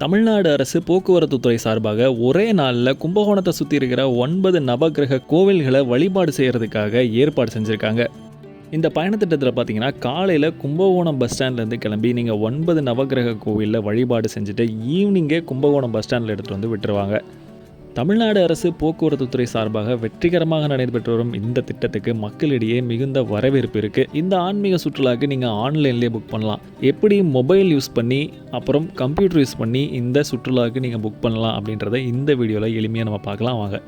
தமிழ்நாடு அரசு போக்குவரத்து துறை சார்பாக ஒரே நாளில் கும்பகோணத்தை சுற்றி இருக்கிற ஒன்பது நவக்கிரக கோவில்களை வழிபாடு செய்கிறதுக்காக ஏற்பாடு செஞ்சுருக்காங்க. இந்த பயணத்திட்டத்தில் பார்த்தீங்கன்னா காலையில் கும்பகோணம் பஸ் ஸ்டாண்ட்லேருந்து கிளம்பி நீங்கள் ஒன்பது நவக்கிரக கோவிலில் வழிபாடு செஞ்சுட்டு ஈவினிங்கே கும்பகோணம் பஸ் ஸ்டாண்டில் எடுத்துகிட்டு வந்து விட்டுருவாங்க. தமிழ்நாடு அரசு போக்குவரத்து துறை சார்பாக வெற்றிகரமாக நடைபெற்று வரும் இந்த திட்டத்துக்கு மக்களிடையே மிகுந்த வரவேற்பு இருக்குது இந்த ஆன்மீக சுற்றுலாவுக்கு நீங்கள் ஆன்லைன்லேயே புக் பண்ணலாம். எப்படி மொபைல் யூஸ் பண்ணி அப்புறம் கம்ப்யூட்டர் யூஸ் பண்ணி இந்த சுற்றுலாவுக்கு நீங்கள் புக் பண்ணலாம் அப்படின்றத இந்த வீடியோவில் எளிமையாக நம்ம பார்க்கலாம் வாங்க.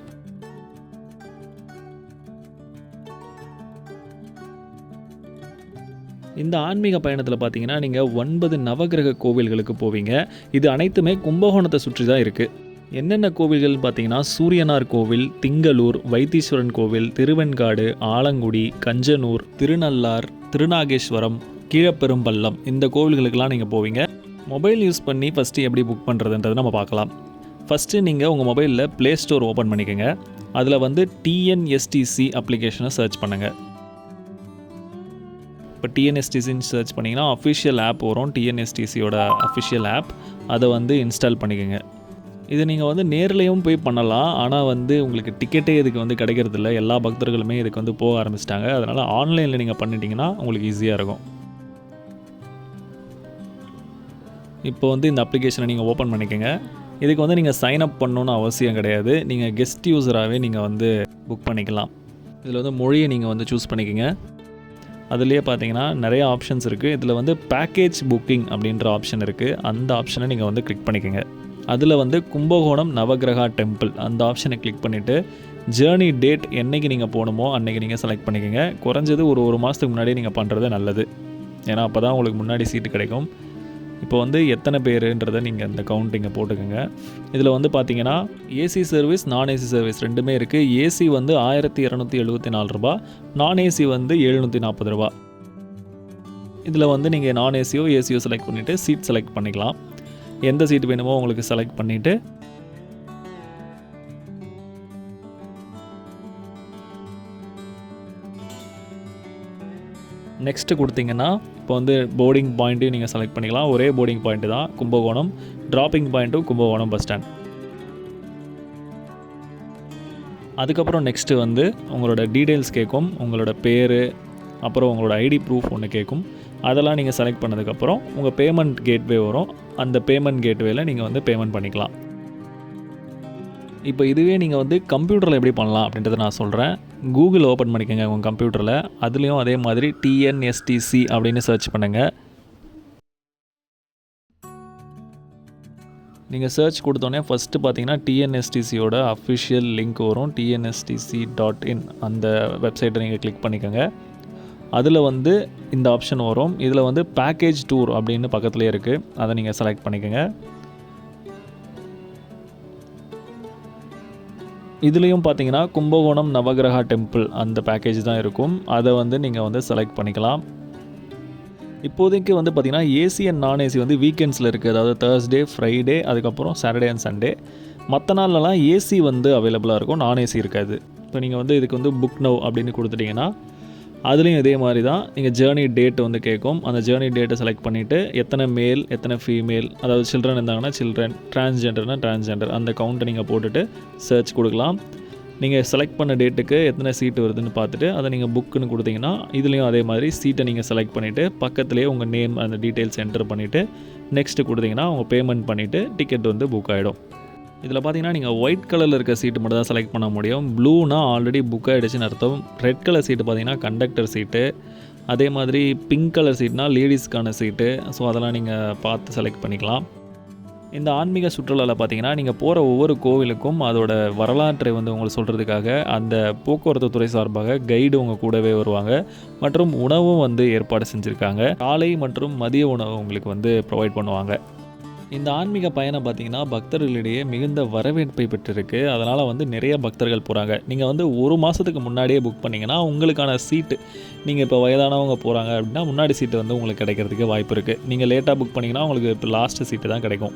இந்த ஆன்மீக பயணத்தில் பார்த்தீங்கன்னா நீங்கள் ஒன்பது நவகிரக கோவில்களுக்கு போவீங்க. இது அனைத்துமே கும்பகோணத்தை சுற்றி தான் இருக்குது என்னென்ன கோவில்கள் பார்த்தீங்கன்னா சூரியனார் கோவில் திங்களூர் வைத்தீஸ்வரன் கோவில் திருவெண்காடு ஆலங்குடி கஞ்சனூர் திருநள்ளார் திருநாகேஸ்வரம் கீழப்பெரும்பள்ளம் இந்த கோவில்களுக்கெல்லாம் நீங்கள் போவீங்க. மொபைல் யூஸ் பண்ணி ஃபஸ்ட்டு எப்படி புக் பண்ணுறதுன்றதை நம்ம பார்க்கலாம். ஃபஸ்ட்டு நீங்கள் உங்கள் மொபைலில் ப்ளே ஸ்டோர் ஓப்பன் பண்ணிக்கோங்க. அதில் வந்து டிஎன்எஸ்டிசி அப்ளிகேஷனை சர்ச் பண்ணுங்கள் இப்போ டிஎன்எஸ்டிசின்னு சர்ச் பண்ணிங்கன்னா அஃபிஷியல் ஆப் வரும். டிஎன்எஸ்டிசியோட அஃபிஷியல் ஆப் அதை வந்து இன்ஸ்டால் பண்ணிக்கோங்க. இது நீங்கள் வந்து நேர்லேயும் போய் பண்ணலாம். ஆனால் வந்து உங்களுக்கு டிக்கெட்டே இதுக்கு வந்து கிடைக்கிறதில்ல. எல்லா பக்தர்களுமே இதுக்கு வந்து போக ஆரம்பிச்சிட்டாங்க. அதனால் ஆன்லைனில் நீங்கள் பண்ணிட்டீங்கன்னா உங்களுக்கு ஈஸியாக இருக்கும். இப்போ வந்து இந்த அப்ளிகேஷனை நீங்கள் ஓப்பன் பண்ணிக்கோங்க. இதுக்கு வந்து நீங்கள் சைன் அப் பண்ணணுன்னு அவசியம் கிடையாது. நீங்கள் கெஸ்ட் யூஸராகவே நீங்கள் வந்து புக் பண்ணிக்கலாம். இதில் வந்து மொழியை நீங்கள் வந்து சூஸ் பண்ணிக்கோங்க. அதுலேயே பார்த்தீங்கன்னா நிறைய ஆப்ஷன்ஸ் இருக்குது இதில் வந்து பேக்கேஜ் புக்கிங் அப்படின்ற ஆப்ஷன் இருக்குது அந்த ஆப்ஷனை நீங்கள் வந்து கிளிக் பண்ணிக்கோங்க. அதில் வந்து கும்பகோணம் நவகிரகா டெம்பிள் அந்த ஆப்ஷனை கிளிக் பண்ணிவிட்டு ஜேர்னி டேட் என்றைக்கு நீங்கள் போகணுமோ அன்றைக்கி நீங்கள் செலக்ட் பண்ணிக்கோங்க. குறைஞ்சது ஒரு ஒரு மாதத்துக்கு முன்னாடி நீங்கள் பண்ணுறது நல்லது. ஏன்னா அப்போ தான் உங்களுக்கு முன்னாடி சீட்டு கிடைக்கும். இப்போ வந்து எத்தனை பேருன்றதை நீங்கள் இந்த கவுண்டிங்கை போட்டுக்கோங்க. இதில் வந்து பார்த்தீங்கன்னா AC service non AC service ரெண்டுமே இருக்குது ஏசி வந்து ஆயிரத்தி இரநூத்தி எழுபத்தி நாலு ரூபா நான் ஏசி வந்து எழுநூற்றி நாற்பது ரூபா. இதில் வந்து நீங்கள் நான் ஏசியோ ஏசியோ செலக்ட் பண்ணிவிட்டு சீட் செலக்ட் பண்ணிக்கலாம். எந்த சீட் வேணுமோ உங்களுக்கு செலக்ட் பண்ணிவிட்டு நெக்ஸ்ட்டு கொடுத்தீங்கன்னா இப்போ வந்து போர்டிங் பாயிண்ட்டையும் நீங்கள் செலக்ட் பண்ணிக்கலாம். ஒரே போர்டிங் பாயிண்ட்டு தான் கும்பகோணம். ட்ராப்பிங் பாயிண்ட்டும் கும்பகோணம் பஸ் ஸ்டாண்ட் அதுக்கப்புறம் நெக்ஸ்ட்டு வந்து உங்களோட டீட்டெயில்ஸ் கேட்கும் உங்களோட பேர் அப்புறம் உங்களோட ஐடி ப்ரூஃப் ஒன்று கேட்கும் அதெல்லாம் நீங்கள் செலக்ட் பண்ணதுக்கப்புறம் உங்கள் பேமெண்ட் கேட்வே வரும். அந்த பேமெண்ட் கேட்வேல நீங்கள் வந்து பேமெண்ட் பண்ணிக்கலாம். இப்போ இதுவே நீங்கள் வந்து கம்ப்யூட்டரில் எப்படி பண்ணலாம் அப்படின்றத நான் சொல்கிறேன் கூகுள் ஓப்பன் பண்ணிக்கோங்க உங்கள் கம்ப்யூட்டரில் அதுலேயும் அதே மாதிரி டிஎன்எஸ்டிசி அப்படின்னு சர்ச் பண்ணுங்கள் நீங்கள் சர்ச் கொடுத்தோன்னே ஃபஸ்ட்டு பார்த்தீங்கன்னா டிஎன்எஸ்டிசியோட அஃபிஷியல் லிங்க் வரும். டிஎன்எஸ்டிசி டாட் இன் அந்த வெப்சைட்டை நீங்கள் கிளிக் பண்ணிக்கோங்க. அதில் வந்து இந்த ஆப்ஷன் வரும். இதில் வந்து பேக்கேஜ் டூர் அப்படின்னு பக்கத்துலேயே இருக்குது அதை நீங்கள் செலக்ட் பண்ணிக்கோங்க. இதுலேயும் பார்த்தீங்கன்னா கும்பகோணம் நவகிரகா டெம்பிள் அந்த பேக்கேஜ் தான் இருக்கும். அதை வந்து நீங்கள் வந்து செலக்ட் பண்ணிக்கலாம். இப்போதைக்கு வந்து பார்த்திங்கன்னா ஏசி அண்ட் நான் ஏசி வந்து வீக்கெண்ட்ஸில் இருக்குது அதாவது தேர்ஸ்டே ஃப்ரைடே அதுக்கப்புறம் சாட்டர்டே அண்ட் சண்டே மற்ற நாள்லலாம் ஏசி வந்து அவைலபிளாக இருக்கும். நான் ஏசி இருக்காது. இப்போ நீங்கள் வந்து இதுக்கு வந்து புக் நவ் அப்படின்னு கொடுத்துட்டிங்கன்னா அதுலேயும் இதே மாதிரி தான் நீங்கள் ஜேர்னி டேட் வந்து கேட்கும் அந்த ஜேர்னி டேட்டை செலக்ட் பண்ணிவிட்டு எத்தனை மேல் எத்தனை ஃபீமேல் அதாவது சில்ட்ரன் இருந்தாங்கன்னா சில்ட்ரன் டிரான்ஸ்ஜெண்டர்னால் டிரான்ஸ்ஜெண்டர் அந்த கவுண்ட்டை நீங்கள் போட்டுட்டு சர்ச் கொடுக்கலாம். நீங்கள் செலக்ட் பண்ண டேட்டுக்கு எத்தனை சீட்டு வருதுன்னு பார்த்துட்டு அதை நீங்கள் புக்குன்னு கொடுத்தீங்கன்னா இதுலேயும் அதே மாதிரி சீட்டை நீங்கள் செலக்ட் பண்ணிவிட்டு பக்கத்துலேயே உங்கள் நேம் அந்த டீட்டெயில்ஸ் என்டர் பண்ணிவிட்டு நெக்ஸ்ட்டு கொடுத்தீங்கன்னா உங்கள் பேமெண்ட் பண்ணிவிட்டு டிக்கெட் வந்து புக் ஆகிடும் இதில் பார்த்தீங்கன்னா நீங்கள் ஒயிட் கலரில் இருக்க சீட்டு மட்டும் தான் செலக்ட் பண்ண முடியும். ப்ளூனா ஆல்ரெடி புக் ஆகிடுச்சின்னு அர்த்தம். ரெட் கலர் சீட்டு பார்த்தீங்கன்னா கண்டக்டர் சீட்டு அதே மாதிரி பிங்க் கலர் சீட்னா லேடிஸ்க்கான சீட்டு ஸோ அதெல்லாம் நீங்கள் பார்த்து செலக்ட் பண்ணிக்கலாம். இந்த ஆன்மீக சுற்றுலாவில் பார்த்தீங்கன்னா நீங்கள் போகிற ஒவ்வொரு கோவிலுக்கும் அதோட வரலாற்றை வந்து உங்களுக்கு சொல்கிறதுக்காக அந்த போக்குவரத்து துறை சார்பாக கைடு உங்கள் கூடவே வருவாங்க. மற்றும் உணவும் வந்து ஏற்பாடு செஞ்சுருக்காங்க. காலை மற்றும் மதிய உணவு உங்களுக்கு வந்து ப்ரொவைட் பண்ணுவாங்க. இந்த ஆன்மீக பயணம் பார்த்தீங்கன்னா பக்தர்களிடையே மிகுந்த வரவேற்பை பெற்றிருக்கு. அதனால் வந்து நிறைய பக்தர்கள் போகிறாங்க நீங்கள் வந்து ஒரு மாதத்துக்கு முன்னாடியே புக் பண்ணிங்கன்னா உங்களுக்கான சீட்டு நீங்கள் இப்போ வயதானவங்க போகிறாங்க அப்படின்னா முன்னாடி சீட்டு வந்து உங்களுக்கு கிடைக்கிறதுக்கு வாய்ப்பு இருக்குது நீங்கள் லேட்டாக புக் பண்ணிங்கன்னா உங்களுக்கு இப்போ லாஸ்ட்டு சீட்டு தான் கிடைக்கும்.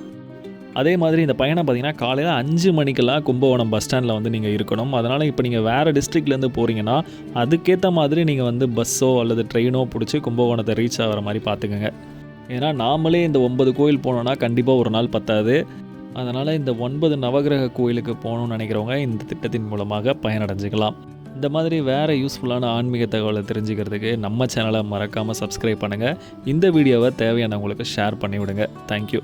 அதே மாதிரி இந்த பயணம் பார்த்தீங்கன்னா காலையில் அஞ்சு மணிக்கெல்லாம் கும்பகோணம் பஸ் ஸ்டாண்டில் வந்து நீங்கள் இருக்கணும். அதனால் இப்போ நீங்கள் வேறு டிஸ்ட்ரிக்ட்லேருந்து போகிறீங்கன்னா அதுக்கேற்ற மாதிரி நீங்கள் வந்து பஸ்ஸோ அல்லது ட்ரெயினோ பிடிச்சி கும்பகோணத்தை ரீச் ஆகிற மாதிரி பார்த்துக்கோங்க. ஏன்னா நாமளே இந்த ஒன்பது கோயில் போனோன்னா கண்டிப்பாக ஒரு நாள் பத்தாது. அதனால் இந்த ஒன்பது நவகிரக கோயிலுக்கு போகணும்னு நினைக்கிறவங்க இந்த திட்டத்தின் மூலமாக பயனடைஞ்சிக்கலாம். இந்த மாதிரி வேறு யூஸ்ஃபுல்லான ஆன்மீக தகவலை தெரிஞ்சுக்கிறதுக்கு நம்ம சேனலை மறக்காமல் சப்ஸ்கிரைப் பண்ணுங்கள் இந்த வீடியோவை தேவையானவங்களுக்கு ஷேர் பண்ணிவிடுங்க. தேங்க்யூ